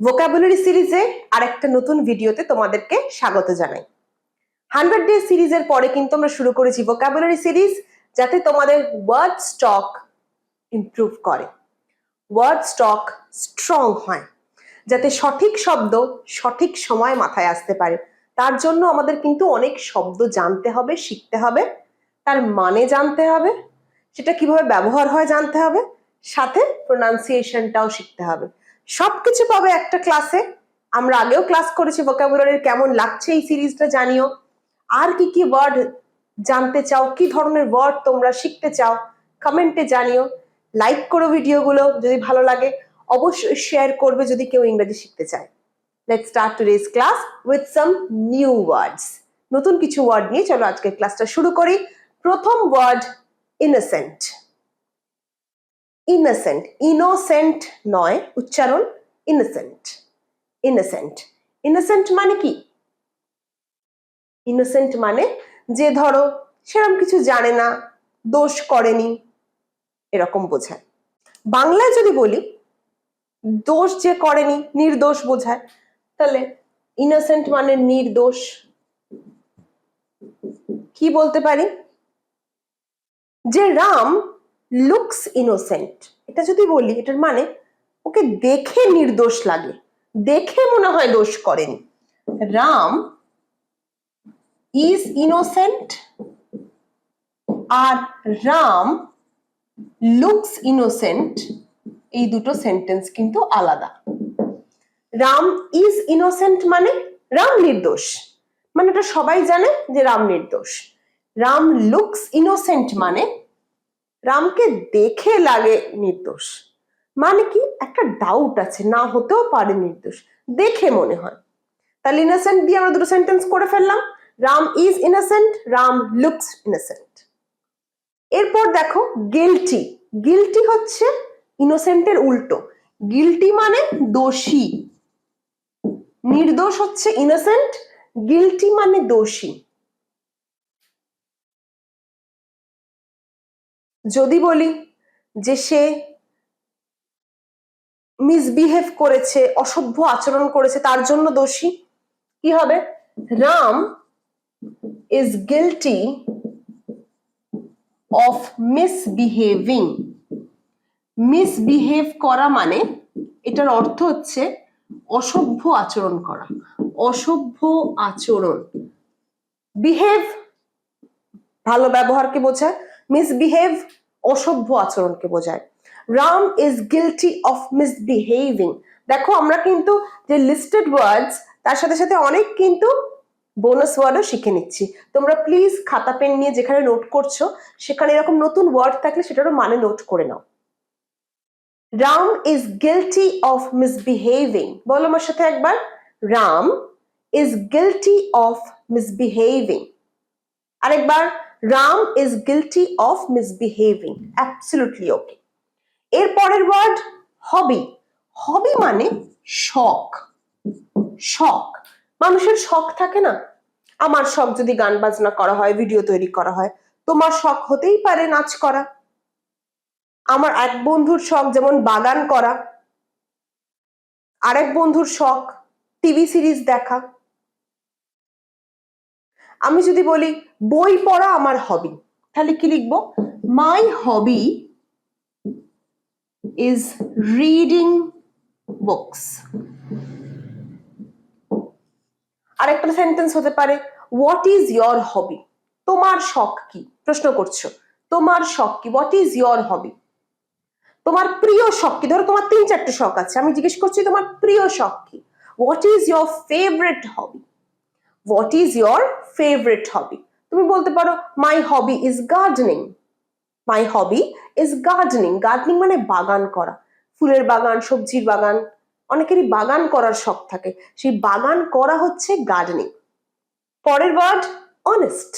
Vocabulary সিরিজে আরেকটা নতুন ভিডিওতে তোমাদেরকে স্বাগত জানাই। হান্ড্রেড ডে সিরিজের পরে কিন্তু আমরা শুরু করেছি ভোকাবুলারি সিরিজ যাতে তোমাদের ওয়ার্ড স্টক ইমপ্রুভ করে। ওয়ার্ড স্টক স্ট্রং হয়, যাতে সঠিক শব্দ সঠিক সময় মাথায় আসতে পারে। তার জন্য আমাদের কিন্তু অনেক শব্দ জানতে হবে, শিখতে হবে, তার মানে জানতে হবে, সেটা কীভাবে ব্যবহার হয় জানতে হবে, সাথে প্রোনাউন্সিয়েশনটাও শিখতে হবে। সবকিছু পাবে একটা ক্লাসে আমরা আগেও ক্লাস করেছি ভোকাবুলারির কেমন লাগছে এই সিরিজটা জানিও। আর কি কি ওয়ার্ড জানতে চাও, কি ধরনের ওয়ার্ড তোমরা শিখতে চাও কমেন্টে জানিও। লাইক করো ভিডিওগুলো যদি ভালো লাগে, অবশ্যই শেয়ার করবে যদি কেউ ইংরেজি শিখতে চায়। Let start today's class with some new words নতুন কিছু ওয়ার্ড নিয়ে চলো আজকের ক্লাসটা শুরু করি। প্রথম ওয়ার্ড ইনোসেন্ট ইনোসেন্ট ইনোসেন্ট নয়, উচ্চারণ ইনোসেন্ট ইনোসেন্ট ইনোসেন্ট মানে কি? ইনোসেন্ট মানে যে ধরো সেরকম কিছু জানে না, দোষ করেনি, এরকম বোঝায়। বাংলায় যদি বলি, দোষ যে করেনি, নির্দোষ বোঝায়, তাহলে ইনোসেন্ট মানে নির্দোষ। কি বলতে পারি? যে রাম লুকস ইনোসেন্ট এটা যদি বলি, এটার মানে ওকে দেখে নির্দোষ লাগে। দেখে মনে হয় দোষ করেনি। রাম ইজ ইনোসেন্ট আর রাম লুকস ইনোসেন্ট এই দুটো সেন্টেন্স কিন্তু আলাদা। রাম ইজ ইনোসেন্ট মানে রাম নির্দোষ। মানে এটা সবাই জানে যে রাম নির্দোষ। রাম লুকস ইনোসেন্ট মানে রামকে দেখে লাগে নির্দোষ। মানে কি? একটা ডাউট আছে, না হতেও পারে নির্দোষ। দেখে মনে হয়। তাহলে ইনোসেন্ট দিয়ে আমরা দুটো সেন্টেন্স করে ফেললাম। Ram is innocent Ram looks innocent এরপর দেখো গিলটি গিলটি হচ্ছে ইনোসেন্টের উল্টো। গিলটি মানে দোষী। নির্দোষ হচ্ছে ইনোসেন্ট গিলটি মানে দোষী। যদি বলি যে সে মিসবিহেভ করেছে, অসভ্য আচরণ করেছে, তার জন্য দোষী, কি হবে? Ram is guilty of misbehaving misbehave করা মানে এটার অর্থ হচ্ছে অসভ্য আচরণ করা, অসভ্য আচরণ। বিহেভ ভালো ব্যবহারকে বোঝায় মিসবিহেভ অসভ্য আচরণকে বোঝায়। Ram is guilty of misbehaving দেখো, আমরা কিন্তু যে লিস্টেড ওয়ার্ডস তার সাথে সাথে অনেক কিন্তু বোনাস ওয়ার্ডও শিখে নিচ্ছি। তোমরা প্লিজ খাতা পেন নিয়ে যেখানে নোট করছ, সেখানে এরকম নতুন ওয়ার্ড থাকলে সেটারও মানে নোট করে নাও। Ram is guilty of misbehaving বলো আমার সাথে একবার। Ram is guilty of misbehaving আরেকবার। Ram is guilty of misbehaving absolutely okay এর পরের ওয়ার্ড হবি হবি মানে শখ। শখ। মানুষের শখ থাকে না? আমার শখ যদি গান বাজনা করা হয় ভিডিও তৈরি করা হয়, তোমার শখ হতেই পারে নাচ করা। আমার এক বন্ধুর শখ যেমন বাগান করা, আরেক বন্ধুর শখ টিভি সিরিজ দেখা। আমি যদি বলি, বই পড়া আমার হবি তাহলে কি লিখব? My hobby is reading books আরেকটা সেন্টেন্স হতে পারে হোয়াট ইজ ইয়োর হবি তোমার শখ কি? প্রশ্ন করছ, তোমার শখ কি? হোয়াট ইজ ইয়োর হবি তোমার প্রিয় শখ কি? ধরো তোমার তিন চারটে শখ আছে, আমি জিজ্ঞেস করছি তোমার প্রিয় শখ কি? What is your favourite hobby what is your favourite hobby তুমি বলতে পারো my hobby is gardening my hobby is gardening gardening মানে বাগান করা। ফুলের বাগান, সবজির বাগান, অনেকেরই বাগান করার শখ থাকে। সেই বাগান করা হচ্ছে গার্ডেনিং পরের ওয়ার্ড অনেস্ট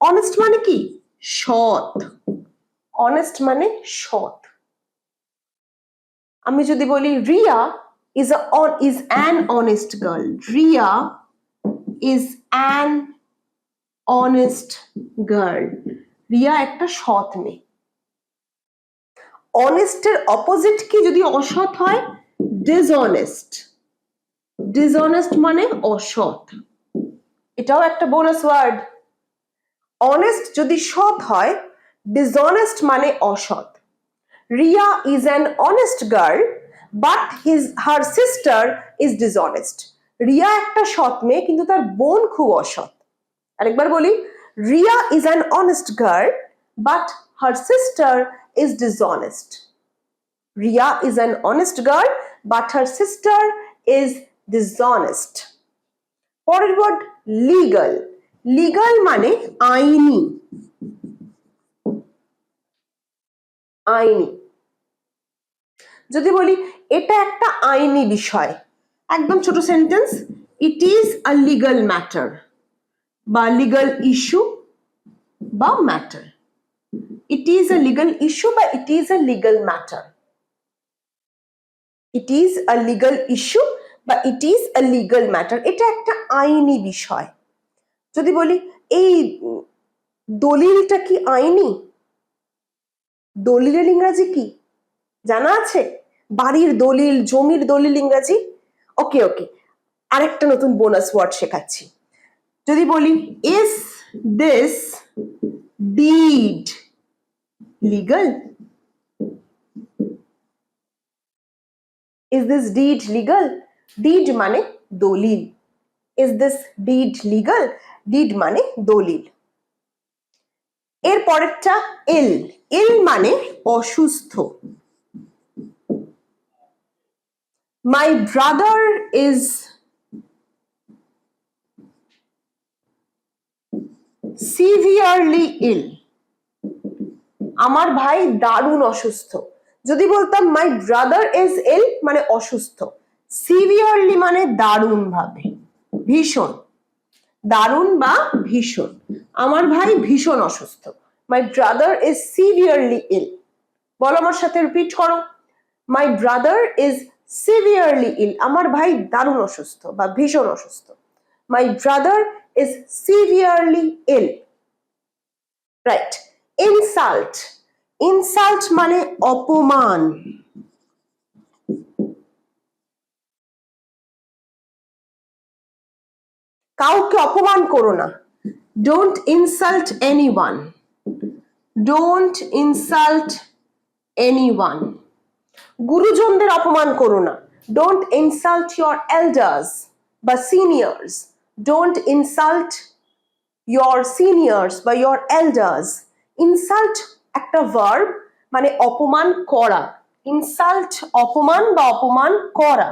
অনেস্ট মানে কি? সৎ। অনেস্ট মানে সৎ। আমি যদি বলি Riya is is an honest girl Riya is an honest girl Riya একটা সৎ মেয়ে। অনেস্টের অপোজিট কি যদি অসৎ হয়? ডিসঅনেস্ট ডিসঅনেস্ট মানে অসৎ। এটাও একটা বোনাস ওয়ার্ড অনেস্ট যদি সৎ হয় ডিসঅনেস্ট মানে অসৎ। Riya is an honest girl but his her sister is dishonest Riya একটা সৎ মেয়ে, কিন্তু তার বোন খুব অসৎ। আরেকবার বলি, Riya is an honest girl but her sister is dishonest Riya is an honest girl but her sister is dishonest পরের ওয়ার্ড লিগাল লিগাল মানে আইনি। আইনি। যদি বলি, এটা একটা আইনি বিষয় একদম ছোট sentence it is a legal matter বা লিগাল ইস্যু বা matter it is a legal issue বা it is a legal matter it is a legal issue বা it is a legal matter এটা একটা আইনি বিষয়। যদি বলি, এই দলিলটা কি আইনি? দলিলের ইংরাজি কি? জানা আছে? বাড়ির দলিল, জমির দলিল ইংরাজি? ওকে ওকে আরেকটা নতুন বোনাস ওয়ার্ড শেখাচ্ছি। যদি বলি is this deed legal is this deed legal deed মানে দলিল। Is this deed legal deed মানে দলিল। এর পরেরটা এল এল মানে অসুস্থ। My brother is severely ill আমার ভাই দারুণ অসুস্থ। যদি বলতাম মাই ব্রাদার ইজ ইল মানে অসুস্থ। সিভিয়ারলি মানে দারুণ ভাবে ভীষণ। দারুণ বা ভীষণ। আমার ভাই ভীষণ অসুস্থ। My brother is severely ill বলো আমার সাথে রিপিট করো। My brother is severely ill আমার ভাই দারুণ অসুস্থ বা ভীষণ অসুস্থ। My brother is severely ill right insult insult মানে অপমান। কাউকে অপমান করো না। Don't insult anyone don't insult anyone গুরুজনদের অপমান করো না। ডোন্ট ইনসাল্ট ইয়োর এল্ডার্স বা seniors don't insult your seniors বা ইয়োর এল্ডার্স ইনসাল্ট একটা ভার্ব মানে অপমান করা। ইনসাল্ট অপমান বা অপমান করা।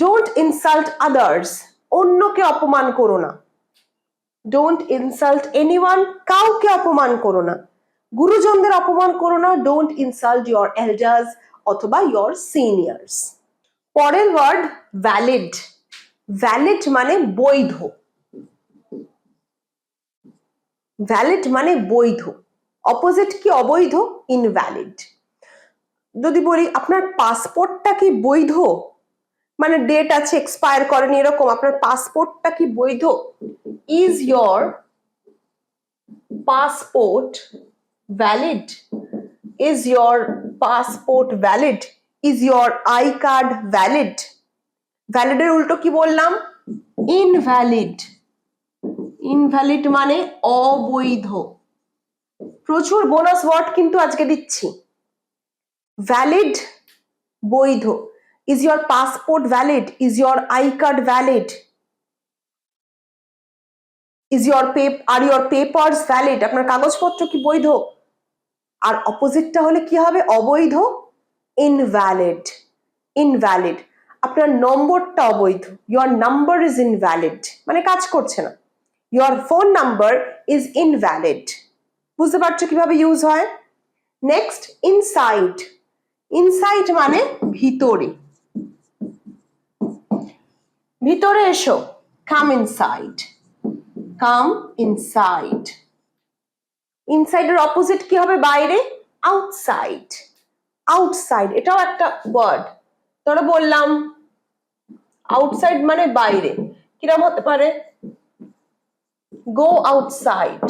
ডোন্ট ইনসাল্ট আদার্স অন্যকে অপমান করো না। ডোন্ট ইনসাল্ট এনিওয়ান কাউকে অপমান করো না। গুরুজনদের অপমান করো না ডোন্ট ইনসাল্ট ইয়োর এল্ডার্স অথবা ইয়োর সিনিয়র্স পরের ওয়ার্ড ভ্যালিড ভ্যালিড মানে বৈধ। ভ্যালিড মানে বৈধ। অপোজিট কি অবৈধ? ইনভ্যালিড যদি বলি, আপনার পাসপোর্টটা কি বৈধ? মানে ডেট আছে এক্সপায়ার করেনি, এরকম, আপনার পাসপোর্টটা কি বৈধ? Is your passport valid is your passport valid is your I card valid ভ্যালিডের উল্টো কি বললাম? ইনভ্যালিড ইনভ্যালিড মানে অবৈধ। প্রচুর বোনাস ওয়ার্ড কিন্তু আজকে দিচ্ছি। ভ্যালিড বৈধ। Is your passport valid is your I card valid is your pay R your papers valid আপনার কাগজপত্র কি বৈধ? আর অপোজিটটা হলে কি হবে? অবৈধ ইনভ্যালিড ইনভ্যালিড আপনার নম্বরটা অবৈধ। ইয়োর নাম্বার ইজ ইনভ্যালিড মানে কাজ করছে না। Your phone number is invalid বুঝতে পারছ কীভাবে ইউজ হয়? নেক্সট ইনসাইড ইনসাইড মানে ভিতরে। ভিতরে এসো। কাম ইনসাইড কাম ইনসাইড ইনসাইডের অপোজিট কি হবে বাইরে? আউটসাইড আউটসাইড এটাও একটা ওয়ার্ড ধরো বললাম আউটসাইড মানে বাইরে। কিরম হতে পারে? গো আউটসাইড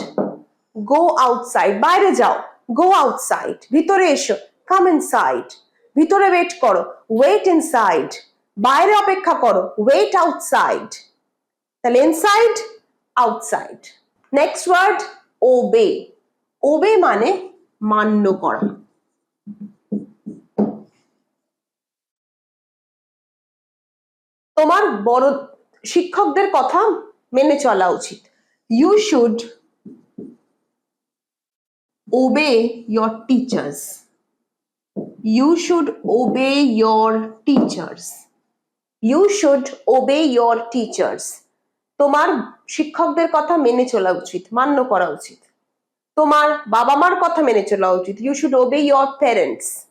গো আউটসাইড বাইরে যাও। গো আউটসাইড ভিতরে এসো। কাম ইনসাইড ভিতরে ওয়েট করো। ওয়েট ইনসাইড বাইরে অপেক্ষা করো। ওয়েট আউটসাইড তাহলে inside outside next word obey obey মানে মান্য করা। তোমার বড় শিক্ষকদের কথা মেনে চলা উচিত। You should obey your teachers you should obey your teachers you should obey your teachers তোমার শিক্ষকদের কথা মেনে চলা উচিত, মান্য করা উচিত। তোমার বাবা মার কথা মেনে চলা উচিত। You should obey your parents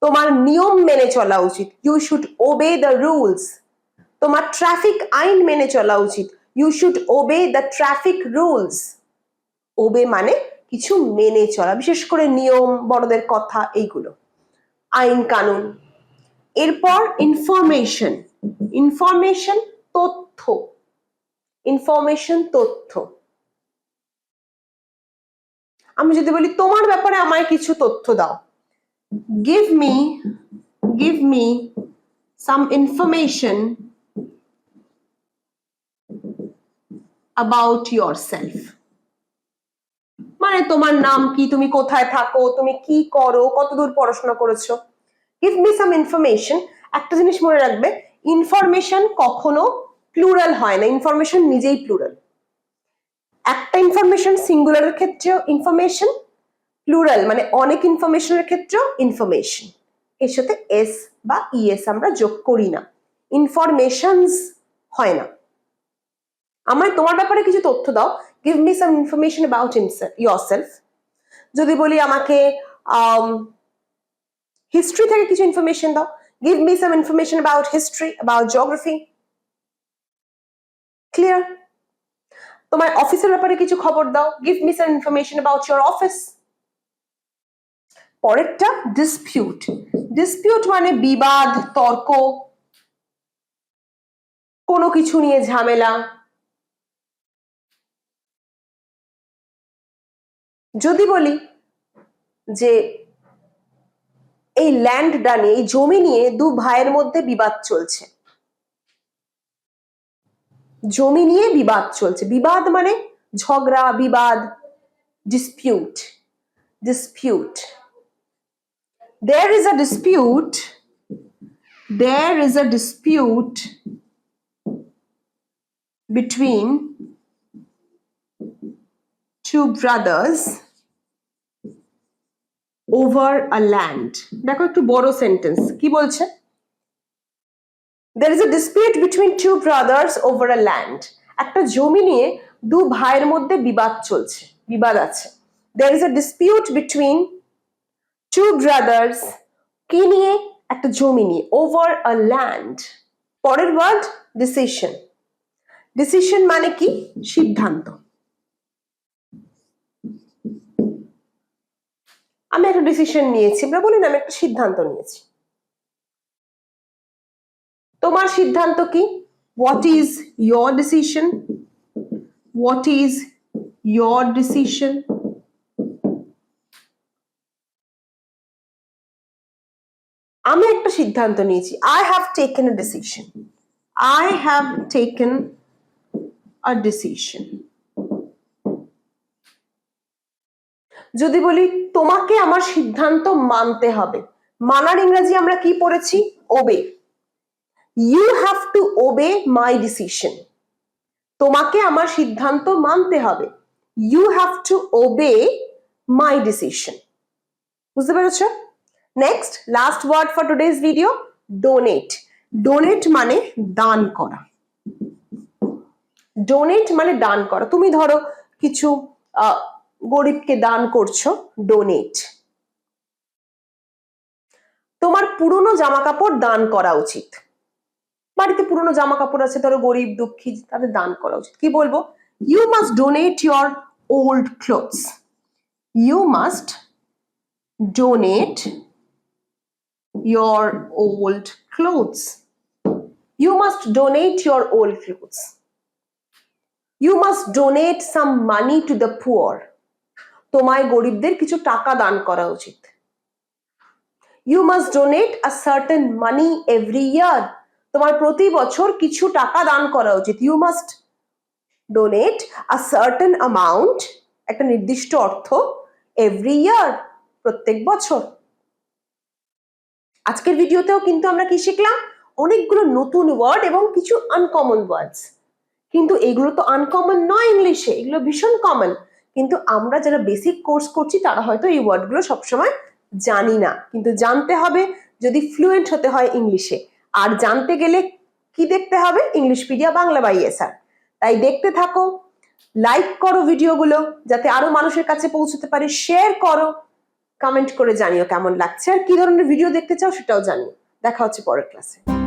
তোমার নিয়ম মেনে চলা উচিত। You should obey the rules তোমার ট্রাফিক আইন মেনে চলা উচিত। You should obey the traffic rules obey মানে কিছু মেনে চলা, বিশেষ করে নিয়ম, বড়দের কথা, এইগুলো। আইন কানুন। এরপর ইনফরমেশন ইনফরমেশন তথ্য। ইনফরমেশন তথ্য। আমি যদি বলি, তোমার ব্যাপারে আমায় কিছু তথ্য দাও। Give me give me some information about about self মানে তোমার নাম কি? তুমি কোথায় থাকো? তুমি কি করো? কতদূর পড়াশোনা করেছ? গিভ মি সাম ইনফরমেশন একটা জিনিস মনে রাখবে ইনফরমেশন কখনো প্লুরাল হয় না। ইনফরমেশন নিজেই প্লুরাল একটা ইনফরমেশন সিঙ্গুলারের ক্ষেত্রেও ইনফরমেশন প্লুরাল মানে অনেক ইনফরমেশনের ক্ষেত্রেও ইনফরমেশন এর সাথে এস বা ইএস আমরা যোগ করি না। ইনফরমেশনস হয় না। আমায় তোমার ব্যাপারে কিছু তথ্য দাও। Give me some information about yourself যদি বলি আমাকে হিস্ট্রি থেকে কিছু ইনফরমেশন দাও। Give me some information about history about geography clear তোমার অফিসের ব্যাপারে কিছু খবর দাও। Give me some information about ইয়োর অফিস পরেরটা ডিসপিউট ডিসপিউট মানে বিবাদ, তর্ক, কোনো কিছু নিয়ে ঝামেলা। যদি বলি যে এই ল্যান্ডটা নিয়ে, এই জমি নিয়ে দু ভাইয়ের মধ্যে বিবাদ চলছে। জমি নিয়ে বিবাদ চলছে বিবাদ মানে ঝগড়া বিবাদ dispute dispute there is a dispute there is a dispute between two brothers over a land দেখো একটু বড় সেন্টেন্স কি বলছে there is a dispute between two brothers over a land. একটা জমি নিয়ে দু ভাইয়ের মধ্যে বিবাদ চলছে, বিবাদ আছে। There is a dispute between two brothers কি নিয়ে? একটা জমি নিয়ে, over a land. পরের ওয়ার্ড ডিসিশন ডিসিশন মানে কি? সিদ্ধান্ত। আমি একটা ডিসিশন নিয়েছি, আমরা বলি না, আমি একটা সিদ্ধান্ত নিয়েছি। তোমার সিদ্ধান্ত কি? What is your decision what is your decision আমি একটা সিদ্ধান্ত নিয়েছি। I have taken a decision I have taken a decision যদি বলি, তোমাকে আমার সিদ্ধান্ত মানতে হবে। মানার ইংরেজি আমরা কি পড়েছি? Obey you have to obey my decision তোমাকে আমার সিদ্ধান্ত মানতে হবে। You have to obey my decision বুঝতে পেরেছ? Next last word for today's video donate donate মানে দান করা। ডোনেট মানে দান করা। তুমি ধরো কিছু গরিবকে দান করছ ডোনেট তোমার পুরনো জামা কাপড় দান করা উচিত। বাড়িতে পুরনো জামা কাপড় আছে, ধরো গরিব, দুঃখী, তাদের দান করা উচিত কি বলব you must donate your old clothes you must donate your old clothes. You must donate your old clothes. You must donate some money to the poor. তোমায় গরিবদের কিছু টাকা দান করা উচিত you must donate a certain money every year তোমার প্রতি বছর কিছু টাকা দান করা উচিত। You must donate a certain amount একটা নির্দিষ্ট অর্থ এভরি ইয়ার প্রত্যেক বছর। আজকের ভিডিওতেও কিন্তু আমরা কি শিখলাম? অনেকগুলো নতুন ওয়ার্ড এবং কিছু আনকমন ওয়ার্ডস কিন্তু এগুলো তো আনকমন নয় ইংলিশে এগুলো ভীষণ কমন কিন্তু আমরা যারা বেসিক কোর্স করছি, তারা হয়তো এই ওয়ার্ডগুলো সবসময় জানি না। কিন্তু জানতে হবে, যদি ফ্লুয়েন্ট হতে হয় ইংলিশে আর জানতে গেলে কি দেখতে হবে? English Englishpedia Bangla by SR তাই দেখতে থাকো লাইক করো ভিডিওগুলো যাতে আরও মানুষের কাছে পৌঁছতে পারে। শেয়ার করো কমেন্ট করে জানিও কেমন লাগছে। আর কি ধরনের ভিডিও দেখতে চাও সেটাও জানিও। দেখা হচ্ছে পরের ক্লাসে